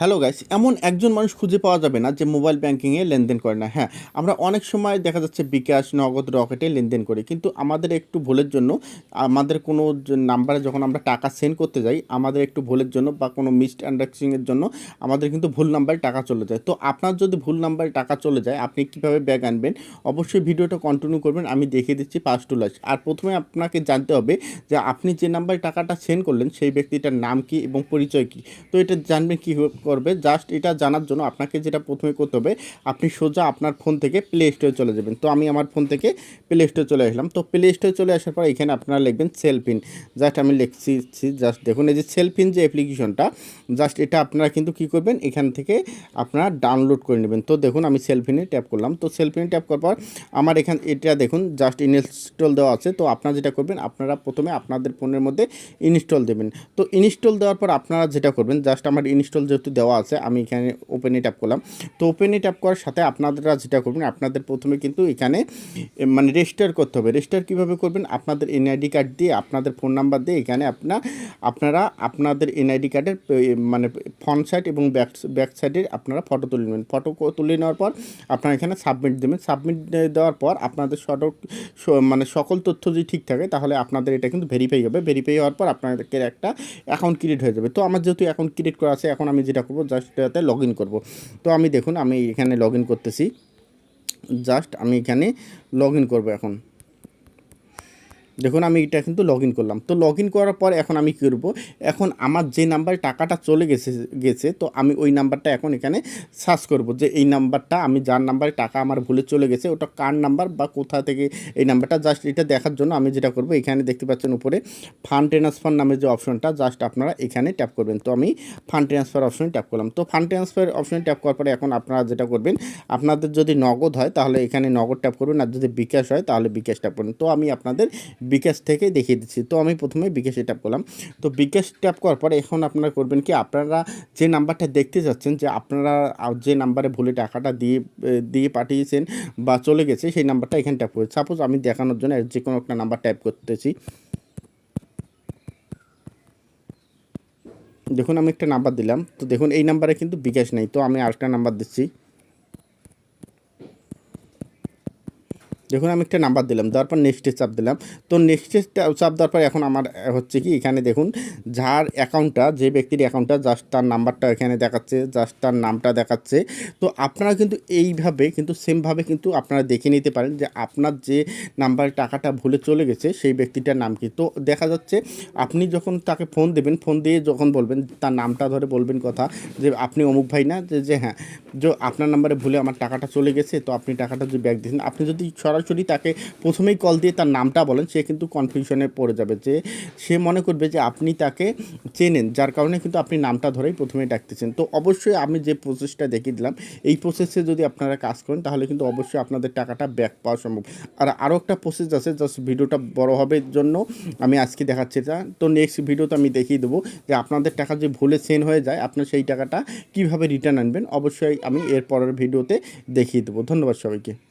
Hello guys এমন একজন মানুষ খুঁজে পাওয়া যাবে না যে মোবাইল ব্যাংকিংয়ে লেনদেন করে না। হ্যাঁ আমরা অনেক সময় দেখা যাচ্ছে বিকাশ, নগদ, রকেটে লেনদেন করি। কিন্তু আমাদের একটু ভুলের জন্য, আমাদের কোনো নাম্বারে যখন আমরা টাকা সেন্ড করতে যাই, আমাদের একটু ভুলের জন্য বা কোনো মিস আন্ডারস্ট্যান্ডিংয়ের জন্য আমাদের কিন্তু ভুল নাম্বারে টাকা চলে যায়। তো আপনার যদি ভুল নাম্বারে টাকা চলে যায়, আপনি কীভাবে ব্যাগ আনবেন? অবশ্যই ভিডিওটা কন্টিনিউ করবেন, আমি দেখিয়ে দিচ্ছি পাঁচ টু লাস আর প্রথমে আপনাকে জানতে হবে যে আপনি যে নাম্বারে টাকাটা সেন্ড করলেন, সেই ব্যক্তিটার নাম কি এবং পরিচয় কি? তো এটা জানবেন কী করবে জাস্ট এটা জানার জন্য আপনাকে যেটা প্রথমে করতে হবে, আপনি সোজা আপনার ফোন থেকে প্লে স্টোরে চলে যাবেন। তো আমি আমার ফোন থেকে প্লে স্টোরে চলে আসলাম। তো প্লে স্টোরে চলে আসার পর এখানে আপনারা লিখবেন সেলফিন জাস্ট আমি লিখছি জাস্ট দেখুন, এই যে সেলফিন যে অ্যাপ্লিকেশনটা জাস্ট এটা আপনারা কিন্তু কী করবেন, এখান থেকে আপনারা ডাউনলোড করে নেবেন। তো দেখুন, আমি সেলফিনে ট্যাপ করলাম। তো সেলফিনে ট্যাপ করার পর আমার এখান, এটা দেখুন জাস্ট ইনস্টল দেওয়া আছে। তো আপনারা যেটা করবেন, আপনারা প্রথমে আপনাদের ফোনের মধ্যে ইনস্টল দেবেন। তো ইনস্টল দেওয়ার পর আপনারা যেটা করবেন জাস্ট আমার ইনস্টল যেহেতু দেওয়া আছে, আমি এখানে ওপেনে ট্যাপ করলাম। তো ওপেনে ট্যাপ করার সাথে আপনারা যেটা করবেন, আপনাদের প্রথমে কিন্তু এখানে মানে রেজিস্টার করতে হবে। রেজিস্টার কীভাবে করবেন? আপনাদের এনআইডি কার্ড দিয়ে, আপনাদের ফোন নাম্বার দিয়ে এখানে আপনার আপনারা আপনাদের এনআইডি কার্ডের মানে ফ্রন্ট সাইড এবং ব্যাক ব্যাক সাইডের আপনারা ফটো তুলে নেবেন। ফটো তুলে নেওয়ার পর আপনারা এখানে সাবমিট দেবেন। সাবমিট দেওয়ার পর আপনাদের সটক স- মানে সকল তথ্য যদি ঠিক থাকে, তাহলে আপনাদের এটা কিন্তু ভেরিফাই হবে। ভেরিফাই হওয়ার পর আপনাদেরকে একটা অ্যাকাউন্ট ক্রিয়েট হয়ে যাবে। তো আমার যেহেতু অ্যাকাউন্ট ক্রিয়েট করা আছে, এখন আমি যেটা করব জাস্ট এটাতে লগ ইন করব। তো আমি দেখুন, আমি এখানে লগ ইন করতেছি। জাস্ট আমি এখানে লগ ইন করব এখন। দেখুন, আমি এটা কিন্তু লগ করলাম। তো লগ করার পর এখন আমি কী করব? এখন আমার যে নাম্বারে টাকাটা চলে গেছে গেছে, তো আমি ওই নাম্বারটা এখন এখানে সার্চ করব যে এই নাম্বারটা আমি যার নাম্বারে টাকা আমার ভুলে চলে গেছে, ওটা কার নাম্বার বা কোথা থেকে এই নাম্বারটা জাস্ট এটা দেখার জন্য আমি যেটা করব, এখানে দেখতে পাচ্ছেন উপরে ফান্ড ট্রান্সফার নামে যে অপশনটা জাস্ট আপনারা এখানে ট্যাপ করবেন। তো আমি ফান্ড ট্রান্সফার অপশনে ট্যাপ করলাম। তো ফান্ড ট্রান্সফার অপশনে ট্যাপ করার পরে এখন আপনারা যেটা করবেন, আপনাদের যদি নগদ হয়, তাহলে এখানে নগদ ট্যাপ করবেন, আর যদি বিকাশ হয়, তাহলে বিকাশ ট্যাপ করবেন। তো আমি আপনাদের বিকাশ থেকে দেখিয়ে দিচ্ছি। তো আমি প্রথমে বিকাশে ট্যাপ করলাম। তো বিকাশ ট্যাপ করার পরে এখন আপনারা করবেন কি, আপনারা যে নাম্বারটা দেখতে যাচ্ছেন, যে আপনারা যে নাম্বারে ভুলে টাকাটা দিয়ে দিয়ে পাঠিয়েছেন বা চলে গেছে, সেই নাম্বারটা এখানে ট্যাপ করে সাপোজ আমি দেখানোর জন্য যে কোনো একটা নাম্বার ট্যাপ করতেছি। দেখুন আমি একটা নাম্বার দিলাম। তো দেখুন এই নাম্বারে কিন্তু বিকাশ নেই। তো আমি আরেকটা নাম্বার দিচ্ছি। দেখুন, আমি একটা নাম্বার দিলাম, দেওয়ার পর নেক্সটে চাপ দিলাম। তো নেক্সটে চাপ দেওয়ার পর এখন আমার হচ্ছে কি, এখানে দেখুন, যার অ্যাকাউন্টটা যে ব্যক্তির অ্যাকাউন্টটা জাস্ট তার নাম্বারটা এখানে দেখাচ্ছে জাস্ট তার নামটা দেখাচ্ছে। তো আপনারা কিন্তু এইভাবে, কিন্তু সেমভাবে কিন্তু আপনারা দেখে নিতে পারেন যে আপনার যে নাম্বারে টাকাটা ভুলে চলে গেছে, সেই ব্যক্তিটার নাম কি। তো দেখা যাচ্ছে, আপনি যখন তাকে ফোন দেবেন ফোন দিয়ে যখন বলবেন, তার নামটা ধরে বলবেন কথা, যে আপনি অমুক ভাই না, যে হ্যাঁ যে আপনার নাম্বারে ভুলে আমার টাকাটা চলে গেছে, তো আপনি টাকাটা যদি ব্যাক দিয়েছেন, আপনি যদি সরাসরি তাকে প্রথমেই কল দিয়ে তার নামটা বলেন, সে কিন্তু কনফিউশনে পড়ে যাবে যে সে মনে করবে যে আপনি তাকে চেনেন, যার কারণে কিন্তু আপনি নামটা ধরেই প্রথমেই ডাকতেছেন। তো অবশ্যই আমি যে প্রসেসটা দেখিয়ে দিলাম, এই প্রসেসে যদি আপনারা কাজ করেন, তাহলে কিন্তু অবশ্যই আপনাদের টাকাটা ব্যাক পাওয়া সম্ভব। আর আরও একটা প্রসেস আছে জাস্ট ভিডিওটা বড় হবে জন্য আমি আজকে দেখাচ্ছি এটা। তো নেক্সট ভিডিওতে আমি দেখিয়ে দেবো যে আপনাদের টাকা যে ভুলে সেন্ড হয়ে যায়, আপনার সেই টাকাটা কীভাবে রিটার্ন আনবেন, অবশ্যই আমি এর পরের ভিডিওতে দেখিয়ে দেবো। ধন্যবাদ সবাইকে।